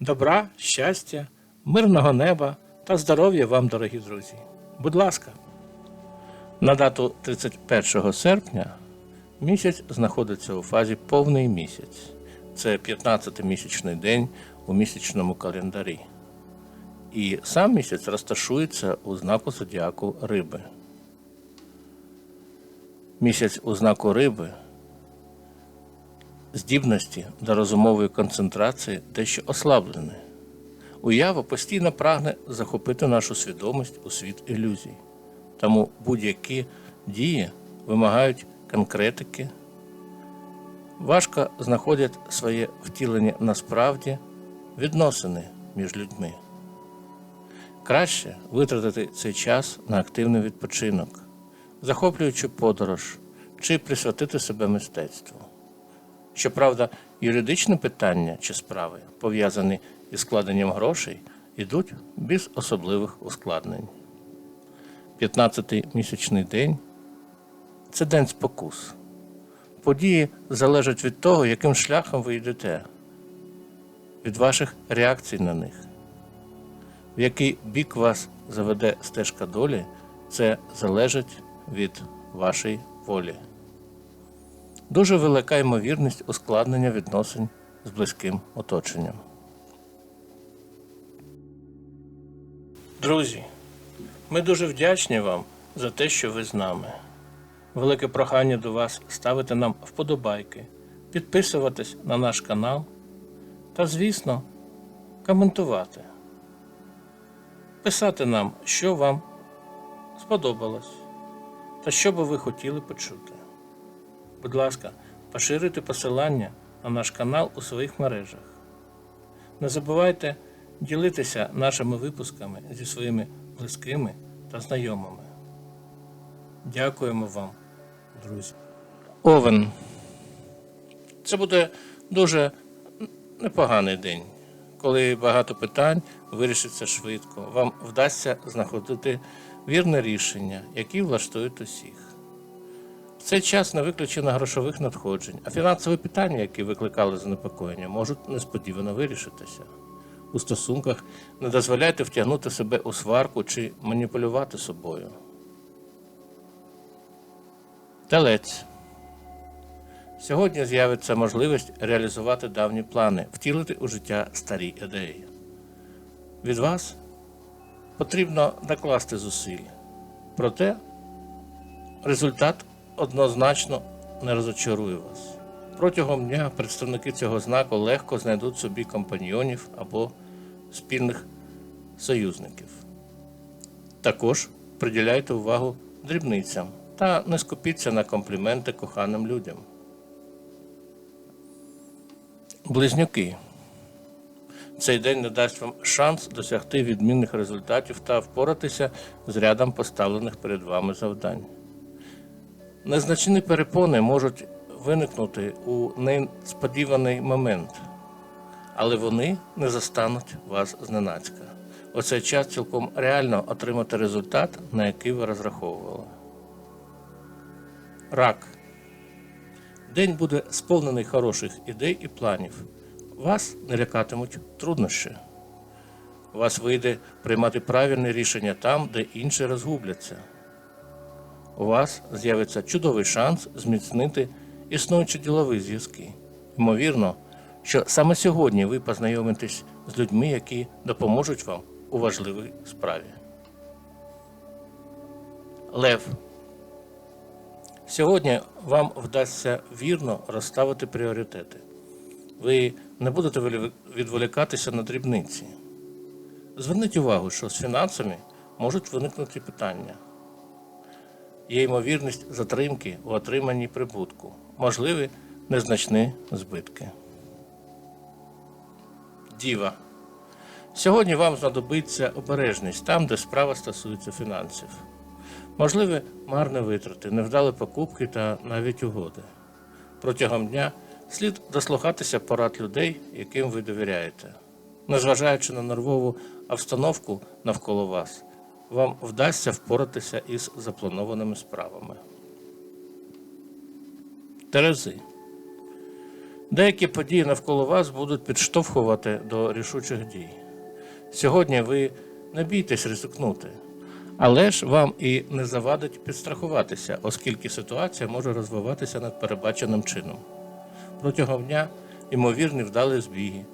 Добра, щастя, мирного неба та здоров'я вам, дорогі друзі. Будь ласка. На дату 31 серпня місяць знаходиться у фазі повний місяць. Це 15-й місячний день у місячному календарі. І сам місяць розташується у знаку зодіаку риби. Місяць у знаку риби здібності до розумової концентрації дещо ослаблені. Уява постійно прагне захопити нашу свідомість у світ ілюзій. Тому будь-які дії вимагають конкретики, важко знаходять своє втілення насправді відносини між людьми. Краще витратити цей час на активний відпочинок, захоплюючи подорож чи присвятити себе мистецтву. Щоправда, юридичні питання чи справи, пов'язані із складенням грошей, йдуть без особливих ускладнень. 15-й місячний день це день спокус. Події залежать від того, яким шляхом ви йдете, від ваших реакцій на них. В який бік вас заведе стежка долі, це залежить від вашої волі. Дуже велика ймовірність ускладнення відносин з близьким оточенням. Друзі, ми дуже вдячні вам за те, що ви з нами. Велике прохання до вас ставити нам вподобайки, підписуватись на наш канал та, звісно, коментувати. Писати нам, що вам сподобалось та що би ви хотіли почути. Будь ласка, поширюйте посилання на наш канал у своїх мережах. Не забувайте ділитися нашими випусками зі своїми близькими та знайомими. Дякуємо вам, друзі. Овен. Це буде дуже непоганий день, коли багато питань вирішиться швидко. Вам вдасться знаходити вірне рішення, які влаштують усіх. Цей час не виключено грошових надходжень, а фінансові питання, які викликали занепокоєння, можуть несподівано вирішитися. У стосунках не дозволяйте втягнути себе у сварку чи маніпулювати собою. Телець. Сьогодні з'явиться можливість реалізувати давні плани, втілити у життя старі ідеї. Від вас потрібно накласти зусиль. Проте результат однозначно не розочарує вас. Протягом дня представники цього знаку легко знайдуть собі компаньйонів або спільних союзників. Також приділяйте увагу дрібницям та не скупіться на компліменти коханим людям. Близнюки. Цей день надасть вам шанс досягти відмінних результатів та впоратися з рядом поставлених перед вами завдань. Незначні перепони можуть виникнути у несподіваний момент, але вони не застануть вас зненацька. У цей час цілком реально отримати результат, на який ви розраховували. Рак. День буде сповнений хороших ідей і планів. Вас не лякатимуть труднощі. Вас вийде приймати правильне рішення там, де інші розгубляться. У вас з'явиться чудовий шанс зміцнити існуючі ділові зв'язки. Ймовірно, що саме сьогодні ви познайомитесь з людьми, які допоможуть вам у важливій справі. Лев. Сьогодні вам вдасться вірно розставити пріоритети. Ви не будете відволікатися на дрібниці. Зверніть увагу, що з фінансами можуть виникнути питання. Є ймовірність затримки у отриманні прибутку, можливі незначні збитки. Діва. Сьогодні вам знадобиться обережність там, де справа стосується фінансів. Можливі марні витрати, невдалі покупки та навіть угоди. Протягом дня слід дослухатися порад людей, яким ви довіряєте. Незважаючи на нервову обстановку навколо вас, вам вдасться впоратися із запланованими справами. Терези. Деякі події навколо вас будуть підштовхувати до рішучих дій. Сьогодні ви не бійтесь ризикнути, але ж вам і не завадить підстрахуватися, оскільки ситуація може розвиватися надперебаченим чином. Протягом дня ймовірні вдалі збіги,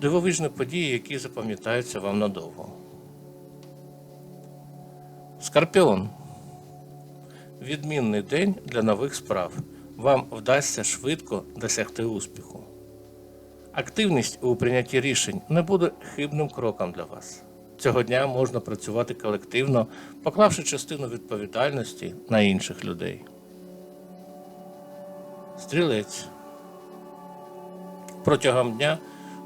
дивовижні події, які запам'ятаються вам надовго. Скорпіон. Відмінний день для нових справ. Вам вдасться швидко досягти успіху. Активність у прийнятті рішень не буде хибним кроком для вас. Цього дня можна працювати колективно, поклавши частину відповідальності на інших людей. Стрілець. Протягом дня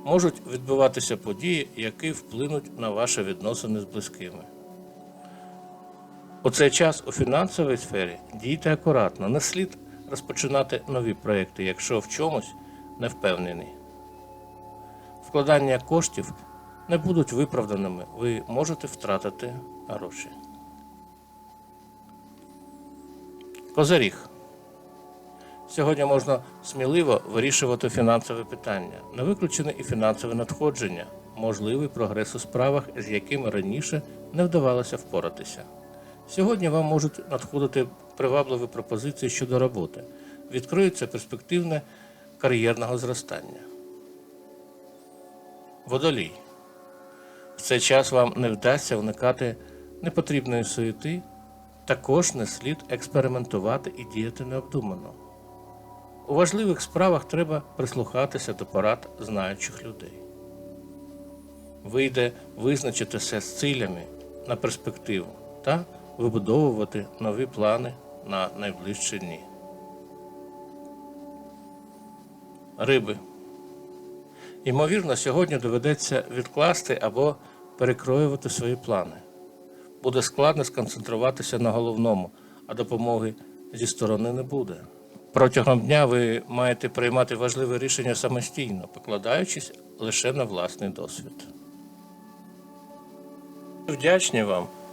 можуть відбуватися події, які вплинуть на ваші відносини з близькими. У цей час у фінансовій сфері дійте акуратно, не слід розпочинати нові проекти, якщо в чомусь не впевнені. Вкладання коштів не будуть виправданими, ви можете втратити гроші. Козиріг. Сьогодні можна сміливо вирішувати фінансові питання, не виключені і фінансові надходження, можливий прогрес у справах, з якими раніше не вдавалося впоратися. Сьогодні вам можуть надходити привабливі пропозиції щодо роботи, відкриється перспективне кар'єрного зростання. Водолій. В цей час вам не вдасться уникати непотрібної суєти, також не слід експериментувати і діяти необдумано. У важливих справах треба прислухатися до порад знаючих людей. Вийде визначитися з цилями на перспективу та вибудовувати нові плани на найближчі дні. Риби. Ймовірно, сьогодні доведеться відкласти або перекроювати свої плани. Буде складно сконцентруватися на головному, а допомоги зі сторони не буде. Протягом дня ви маєте приймати важливі рішення самостійно, покладаючись лише на власний досвід. Вдячні вам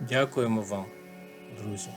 Дякуємо вам, друзі.